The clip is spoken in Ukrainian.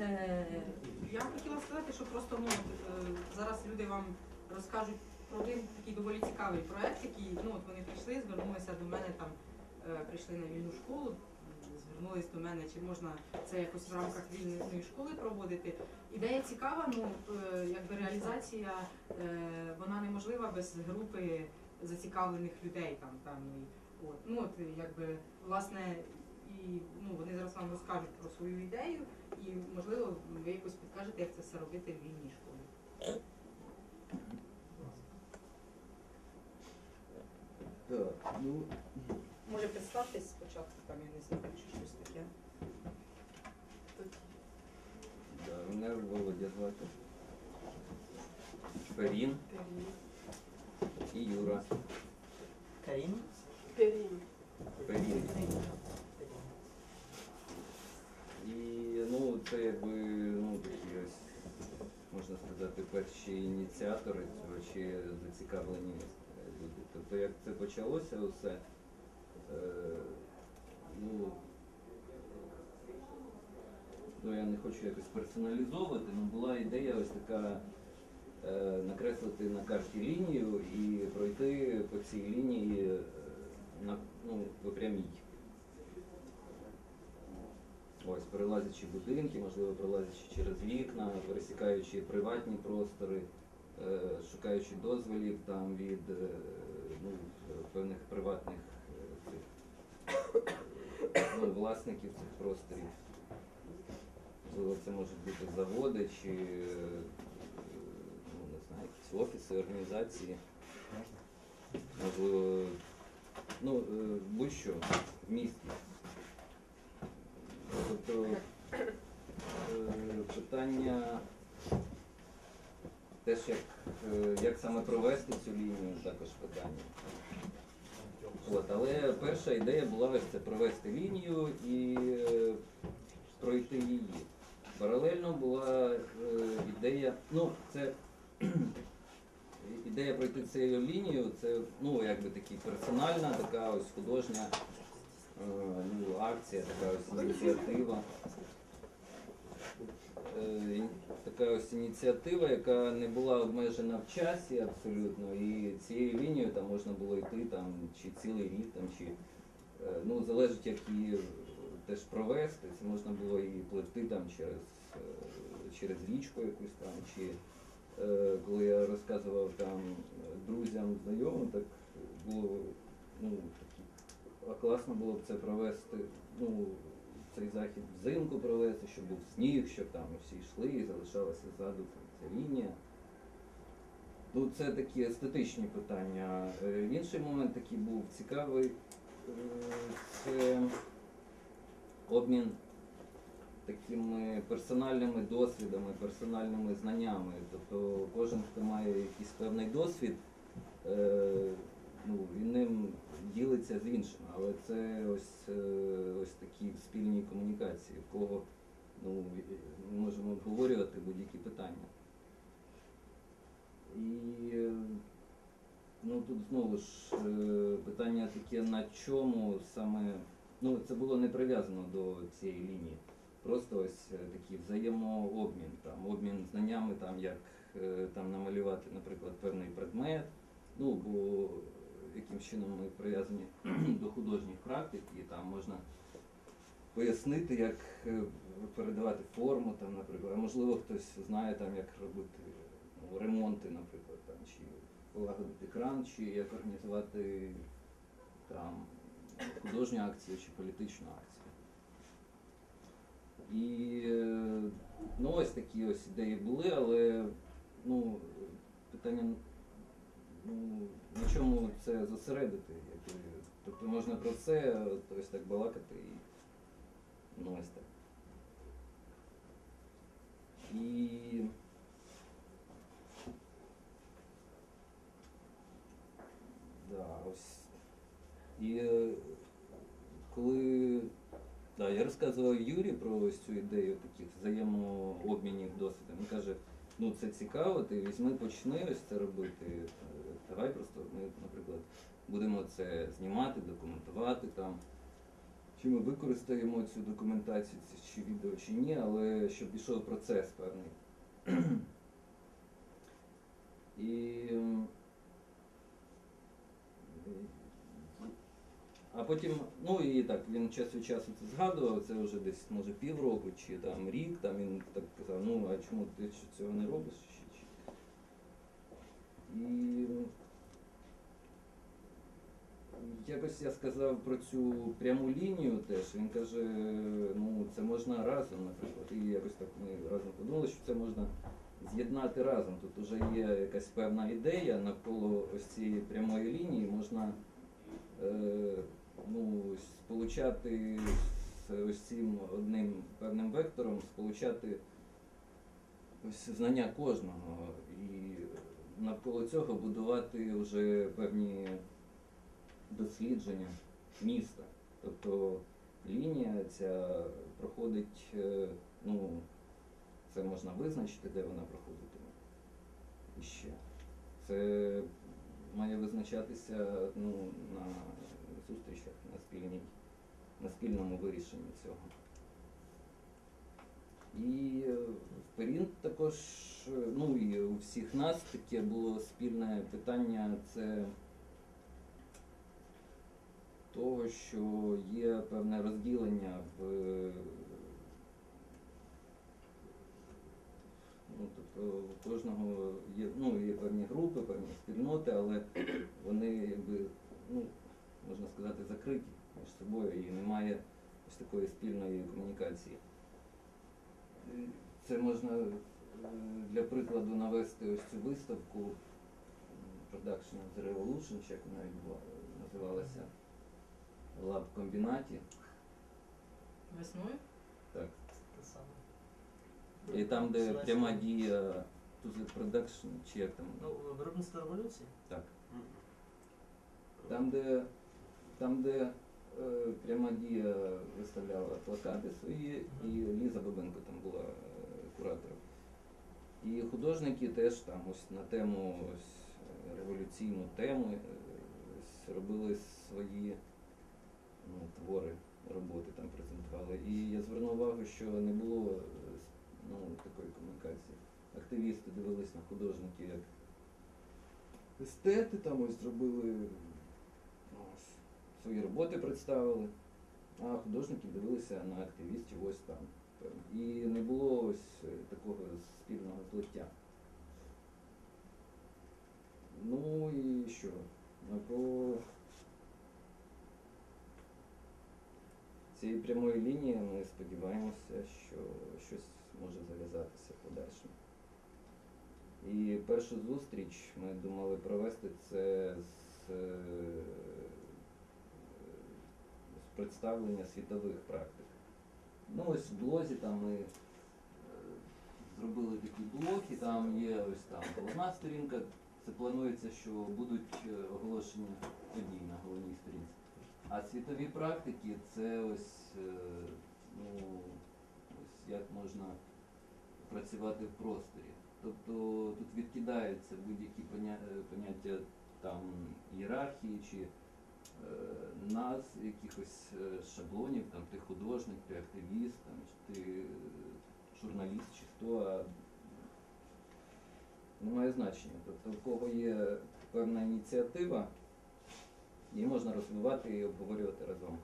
Е, Я хотіла сказати, що просто ну, е, зараз люди вам розкажуть про один такий доволі цікавий проект, який ну, от вони прийшли, звернулися до мене там, е, прийшли на вільну школу, звернулись до мене, чи можна це якось в рамках вільної школи проводити. Ідея цікава, ну якби реалізація вона неможлива без групи зацікавлених людей там там от ну от якби власне і ну вони зараз вам розкажуть про свою ідею, і можливо ви якось підкажете, як це все робити в вільній школі. Так, ну, Може представтесь спочатку, там я не знаю, чи щось таке. да, мене Володя звати. Перін і Юра. Карін? Перін. Перін. Ну, це якби ну, такі ось, можна сказати, перші ініціатори цього чи зацікавлені люди. Тобто як це почалося усе, е, ну, ну я не хочу якось персоналізовувати, але була ідея ось така е, накреслити на карті лінію і пройти по цій лінії е, на, ну, по прямій. Ось, перелазячи будинки, можливо, пролазячи через вікна, пересікаючи приватні простори, е, шукаючи дозволів там від е, ну, певних приватних е, цих, ну, власників цих просторів. Можливо, це можуть бути заводи чи ну, не знаю, якісь офіси, організації. Можливо, ну, будь-що в місті. Тобто е, питання теж як, е, як саме провести цю лінію, також питання. От, але перша ідея була ось це провести лінію і е, пройти її. Паралельно була ідея, ну це ідея пройти цю лінію, це ну якби такі персональна, така ось художня акція, така ось ініціатива. Е, Така ось ініціатива, яка не була обмежена в часі абсолютно, і цією лінією там можна було йти там чи цілий рік, там, чи е, ну залежить як її е, теж провести. Це можна було і пливти там через, е, через річку якусь там, чи е, коли я розказував там е, друзям, знайомим, так було ну, а класно було б це провести, ну, цей захід взимку провести, щоб був сніг, щоб там всі йшли і залишалася ззаду ця лінія. Ну, це такі естетичні питання. Е, Інший момент такий був цікавий. е, Це обмін такими персональними досвідами, персональними знаннями. Тобто кожен, хто має якийсь певний досвід, е, ну, він ним ділиться з іншим. Але це ось, е, ось такі спільні комунікації, в кого ну, ми можемо обговорювати будь-які питання. І е, ну, тут знову ж е, питання таке, на чому саме. Ну, це було не прив'язано до цієї лінії. Просто ось такий взаємообмін, там, обмін знаннями, там, як там, намалювати, наприклад, певний предмет, ну, бо яким чином ми прив'язані до художніх практик, і там можна пояснити, як е, передавати форму, там, наприклад. А можливо, хтось знає, там, як робити ну, ремонти, наприклад, там, чи полагодити кран, чи як організувати там, художню акцію чи політичну акцію. І е, ну, ось такі ось ідеї були, але ну, питання на чому це зосередити. якби. Тобто можна про все от ось так балакати і ну ось так. І да, ось. І е, коли да, я розказував Юрі про ось цю ідею таких взаємообмінів досвідом, він каже, ну це цікаво, ти візьми, почни ось це робити. Давай просто ми, наприклад, будемо це знімати, документувати там, чи ми використаємо цю документацію, ці- чи відео, чи ні, але щоб пішов процес певний. І, а потім, ну і так, він час від часу це згадував, це вже десь може півроку чи там рік, там він так казав, ну а чому ти цього не робиш? І якось я сказав про цю пряму лінію теж. Він каже, ну це можна разом, наприклад. І якось так ми разом подумали, що це можна з'єднати разом. Тут вже є якась певна ідея навколо ось цієї прямої лінії, можна е, ну, сполучати з ось цим одним певним вектором, сполучати ось знання кожного і навколо цього будувати вже певні дослідження міста. Тобто лінія ця проходить, е, ну, це можна визначити, де вона проходитиме. І ще. Це має визначатися ну, на зустрічах, на спільній, на спільному вирішенні цього. І е, в Перінт також, е, ну і у всіх нас таке було спільне питання це того, що є певне розділення в ну, тобто у кожного є, ну, є певні групи, певні спільноти, але вони якби, ну, можна сказати, закриті між собою і немає ось такої спільної комунікації. Це можна е, для прикладу навести ось цю виставку Production of the Revolution, як вона називалася, в лаб-комбінаті. Весною? Так. Те саме. І там, де Слайд. пряма дія to the production, чи як там. Ну, виробництво революції? Так. Там, де, там, де е, пряма дія виставляла плакати свої, і Ліза Бабенко там була е, куратором. І художники теж там ось на тему ось, е, революційну тему е, ось, робили свої твори, роботи там презентували. І я звернув увагу, що не було е, ну, такої комунікації. Активісти дивились на художників як естети там ось зробили ну, свої роботи представили, а художники дивилися на активістів ось там. І не було ось е, такого спільного злиття. Ну і що? Навколо цієї прямої лінії ми сподіваємося, що щось може зав'язатися в подальшому. І першу зустріч ми думали провести це з, е, з представлення світових практик. Ну ось в блозі там ми е, зробили такий блок, і там є ось там головна сторінка. Це планується, що будуть е, оголошення подій на головній сторінці. А світові практики це ось, е, ну, ось як можна працювати в просторі. Тобто тут відкидаються будь-які е, поняття там ієрархії чи е, нас, якихось е, шаблонів, там ти художник, ти активіст, там, ти журналіст, чи хто, а немає значення. Тобто, в кого є певна ініціатива, її можна розвивати і обговорювати разом.